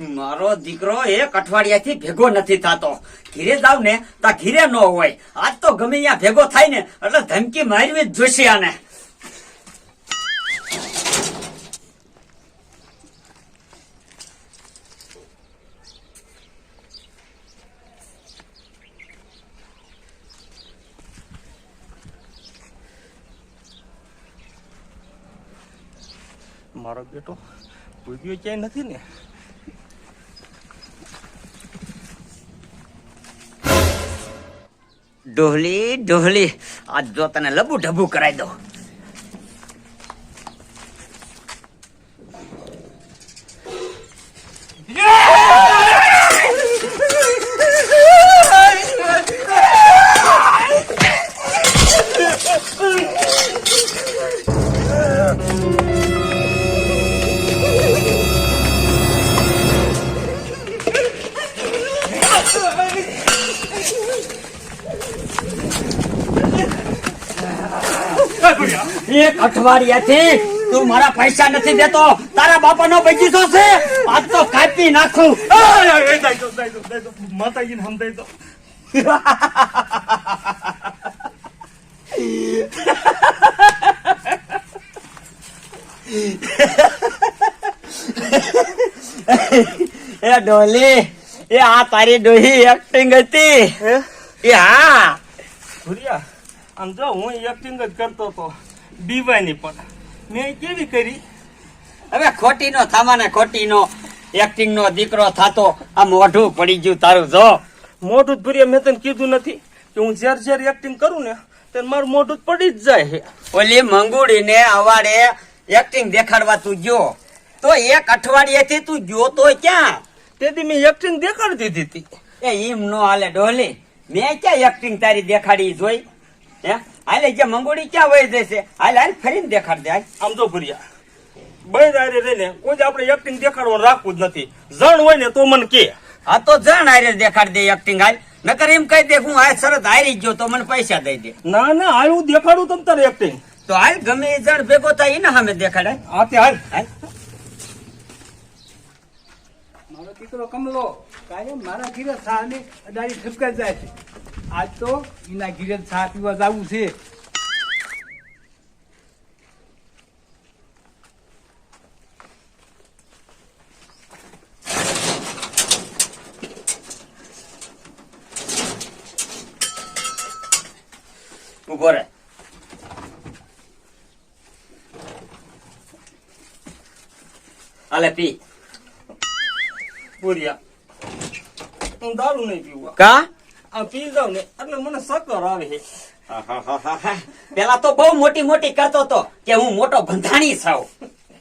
મારો દીકરો એક અઠવાડિયાથી ભેગો નથી થતો. ઘીરે જાવ ને, તા ઘીરે ન હોય. આજ તો ગમે ત્યાં ભેગો થાય ને, એટલે ધમકી મારવી જ જોશે આને. મારો બેટો પૂજ્યો ક્યાંય નથી ને? ડોહલી ડોહલી આજ જો તને લબુ ઢબુ કરાવી દો અઠવાડિયાથી તું મારા પૈસા નથી દેતો. તારા બાપાનો બગીચો છે. આજ તો કાપી નાખું. માતાજીને સમજાય તો એ ડોલી એ આ તારી ડોહી એક્ટિંગ હતી. એ હા. ભૂરિયા આમ જો હું એક્ટિંગ જ કરતો હતો. દીવાની પણ. મેં કેવી કરી? હવે ખોટી નો થામાને ખોટી નો એક્ટિંગ નો દીકરો થાતો આ મોઢું પડી ગયું તારું જો. મોઢું જ ભર્યા મેં તને કીધું નથી કે હું ઝેર ઝેર એક્ટિંગ કરું ને ત્યારે મારું મોઢું જ પડી જ જાય ઓલી મંગુડી ને અવાડે એક્ટિંગ દેખાડવા તું ગયો. તો એક અઠવાડિયેથી તું ગયો તો ક્યાં? તેથી મેં એક્ટિંગ દેખાડી દીધી હતી. એ ઈમ નો હાલે ડોલી મેં ક્યાં એક્ટિંગ તારી દેખાડી જોઈ? હે? હાલે જે મંગોડી ક્યાં વહી જશે? હાલ હાલ ફરીને દેખાડ દે આમ તો ભૂરિયા બે રારે રહીને કોઈ જ આપણે એક્ટિંગ દેખાડવાનું રાખવું જ નથી. જણ હોય ને તો મને કે. આ તો જણ આરે દેખાડ દે એક્ટિંગ હાલ. નકર એમ કહી દે હું આ શરત હારી ગયો તો મને પૈસા દઈ દે. ના ના હાલ હું દેખાડું તમ તારે એક્ટિંગ તો હાલ ગમે એ જણ ભેગો થાય એને સામે દેખાડે. આ તે હાલ. હાલ. મારો દીકરો કમલો કાલે મારા ઘીરે સામે અડાડી ઠપકા જાય છે. આજ તો એના ઘીરે ચા પીવા જવું છે. ઊભો રે હાલે પી. ભૂરિયા હું દારૂ નહીં પીવું. કા? આ પી ને એટલે મને સકર આવે છે. પેલા તો બહુ મોટી મોટી કરતો તો કે હું મોટો બંધાણી છું.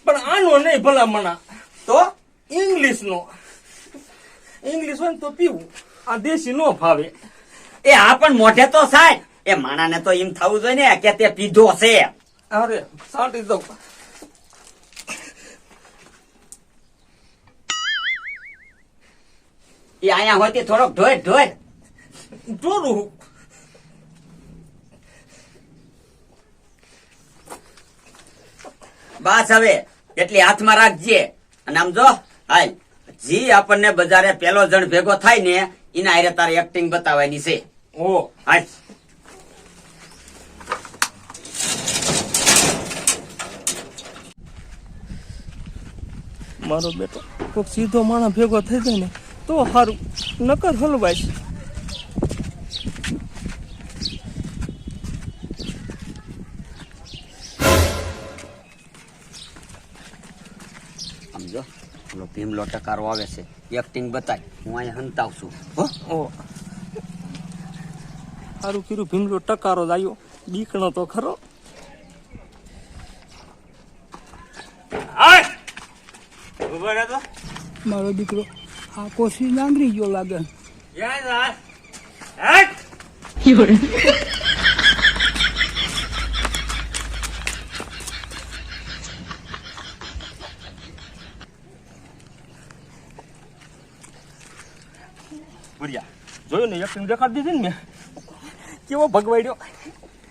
પણ આનો નહીં ભલા મણા તો? ઇંગ્લિશ નો ઇંગ્લિશ હોય ને તો પીવું. આ દેશી નો ફાવે. એ આ પણ મોઢે તો સાહેબ એ માણાને તો એમ થવું જોઈએ ને કે તે પીધો છે. અરે સાંટી દઉં. એ અહીંયા હોતી થોડોક ઢોય ઢોય બસ હવે એટલી હાથમાં રાખજે. અને આમ જો હાલ જી આપણને બજારે પેલો જણ ભેગો થાય ને એના હારે તારે એક્ટિંગ બતાવવાની છે. ઓ. હાલ. મારો બેટો કોઈક સીધો માણસ ભેગો થઈ જાય ને તો સારું નકર હલવાય ભીમલો ટકારો આવે છે. એક્ટિંગ બતાય. હું અહીંયા હંતાવ છું. હો? સારું કીધું ભીમલો ટકારો જ આવ્યો બીકણો તો ખરો. મારો દીકરો આ કોશી નાંગરી ગયો લાગે? ભૂરિયા. જોયું ને એક્ટિંગ દેખાડી દીધી ને મેં. કેવો ભગવાડ્યો.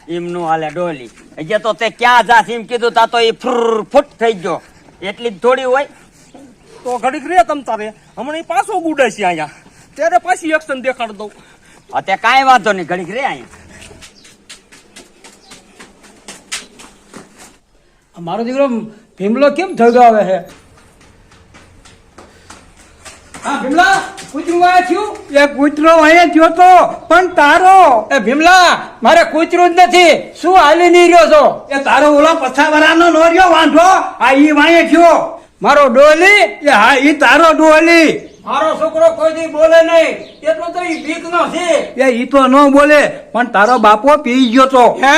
એમનું હાલે ડોલી. હજી તો તે ક્યાં જાસ એમ કીધું તા તો એ ફ્રુર ફૂટ થઈ ગયો. એટલી જ થોડી હોય. તો ઘડીક રે તમ તારે. હમણાં પાછો ગુડે છે અહીંયા. ત્યારે પાછી એક્શન દેખાડી દઉં. અત્યારે કાંઈ વાંધો નહીં ઘડીક રે અહીંયા. મારો દીકરો ભીમલો કેમ થયો આવે છે? હા ભીમલા? કૂતરું થયું? એ કૂતરો અહીંયા થયો તો પણ તારો? એ ભીમલા મારે કૂતરું જ નથી. શું હાલી નહીં રહ્યો છો? એ તારો ઓલા પછાવરાનો નો રહ્યો વાંધો આ ઈ વાંયે થયો. મારો ડોલી એ હા ઈ તારો ડોલી મારો છોકરો કોઈ દી બોલે નહીં? એટલો તો ઈ બીક નો છે. એ ઈ તો ન બોલે પણ તારો બાપો પી ગયો તો. હે?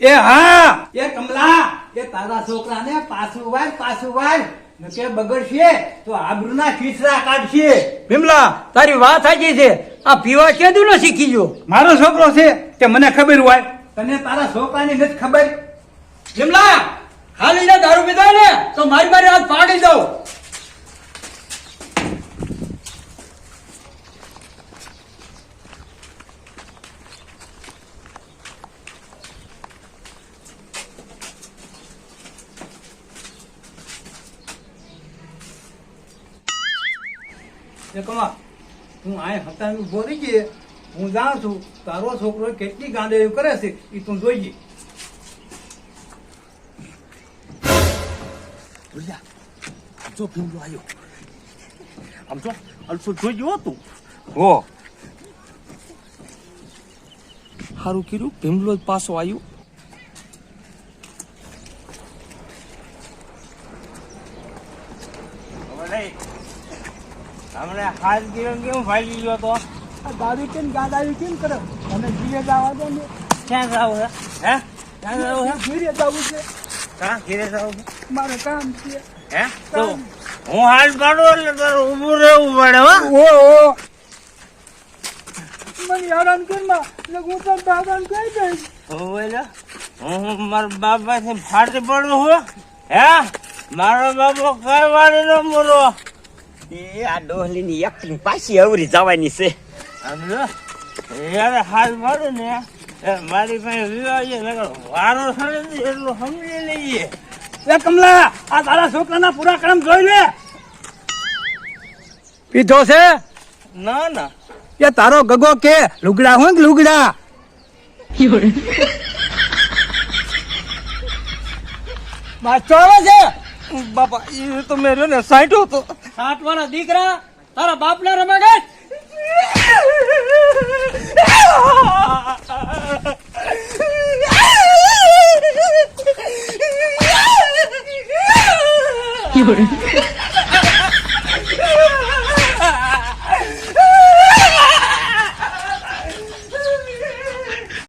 એ હા. એ કમલા એ તારા છોકરાને પાછું વાય પાછું વાય. કે બગડશે તો આબરૂના ખીચરા કાઢશે. ભીમલા તારી વાત સાચી છે. આ પીવા કેદું ન શીખી મારો છોકરો છે તે મને ખબર હોય. તને તારા છોકરાની નથી ખબર? ભીમલા ખાલી દારૂ પીધો ને તો મારી મારી હાથ પાડી દઉં. કમા તું આ હતા ઊભો રહી ગયે હું. જાણું છું. તારો છોકરો કેટલી ગાંડેયું કરે છે એ તું જોઈએ જો ભીમલો આવ્યો આમ જો અલસો જોઈ ગયો તું. હો. સારું કર્યું ભીમલો જ પાછો આવ્યો હમણે હાથ ગયો કેમ ભાગી ગયો તો? દારૂ કેમ ગાંડાયું કેમ કરે? મને ઘીરે જવા દો ને. ક્યાં જાવ હે હે? ક્યાં જાવ હે ઘીરે જવું છે. ક્યાં ઘીરે જાવ મારે કામ છે. હે? તો હું હાલ કાઢો એટલે તારે ઊભું રહેવું પડે હો. ઓ ઓ મને હેરાન કરમાં એટલે હું પણ દાદાને કહી દઈશ. ઓવેલા હું મારા બાપાથી ફાટી પડું હું. હે? મારો બાપો કઈ વાળી નો મરો એ આ ડોહલીની એકલી પાછી અવરી જવાની છે. સમજો યારે હાથ પાડું ને એ મારી પાસે વિવાહ છે નકર વારો ને એટલું સમજી લઈએ. એ કમલા આ તારા છોકરાના પૂરા કામ જોઈ લે. પીધો છે? ના ના. એ તારો ગગો કે લુગડા હું લુગડા? માચો આવે છે? બાપા એ તો મેં રહ્યો ને સાઈઠો હતો સાઠ વાળા દીકરા તારા બાપ ને ગઈ You're